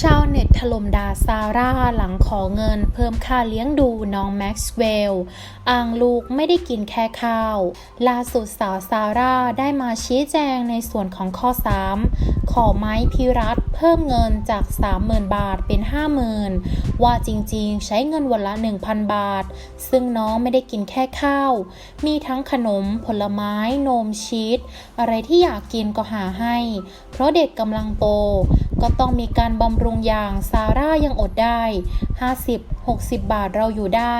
ชาวเน็ตถล่มด่าซาร่าหลังขอเงินเพิ่มค่าเลี้ยงดูน้องแม็กซ์เวลล์อ้างลูกไม่ได้กินแค่ข้าว ล่าสุดสาวซาร่าได้มาชี้แจงในส่วนของข้อ 3 ขอไม้พิรัตเพิ่มเงินจาก 30,000 บาทเป็น 50,000 ว่าจริงๆ ใช้เงินวันละ 1,000 บาท ซึ่งน้องไม่ได้กินแค่ข้าว มีทั้งขนมผลไม้นมชีสอะไรที่อยากกินก็หาให้ เพราะเด็กกำลังโตก็ต้องมีการบำรุงอย่างซาร่ายังอดได้ 50 60 บาทเราอยู่ได้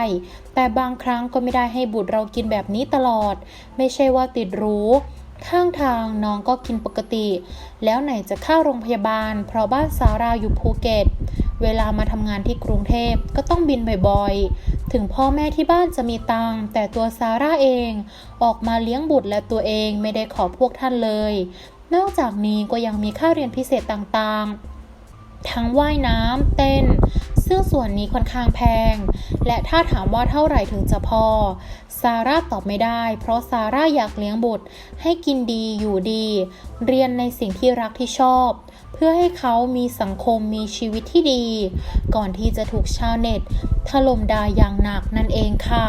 แต่บางครั้งก็ไม่ได้ให้บุตรเรากินแบบนี้ตลอด ไม่ใช่ว่าติดรู้ข้างทางน้องก็กินปกติ แล้วไหนจะเข้าโรงพยาบาล เพราะบ้านซาร่าอยู่ภูเก็ต เวลามาทำงานที่กรุงเทพก็ต้องบินบ่อยๆ ถึงพ่อแม่ที่บ้านจะมีตังแต่ตัวซาร่าเอง ออกมาเลี้ยงบุตรและตัวเองไม่ได้ขอพวกท่านเลย นอกจากนี้ก็ยังมีค่าเรียนพิเศษต่างๆ ทั้งว่ายน้ำเต้น ซึ่งส่วนนี้ค่อนข้างแพง และถ้าถามว่าเท่าไหร่ถึงจะพอ ซาร่าตอบไม่ได้ เพราะซาร่าอยากเลี้ยงบุตร ให้กินดีอยู่ดี เรียนในสิ่งที่รักที่ชอบ เพื่อให้เขามีสังคมมีชีวิตที่ดี ก่อนที่จะถูกชาวเน็ตถล่มด่าอย่างหนักนั่นเองค่ะ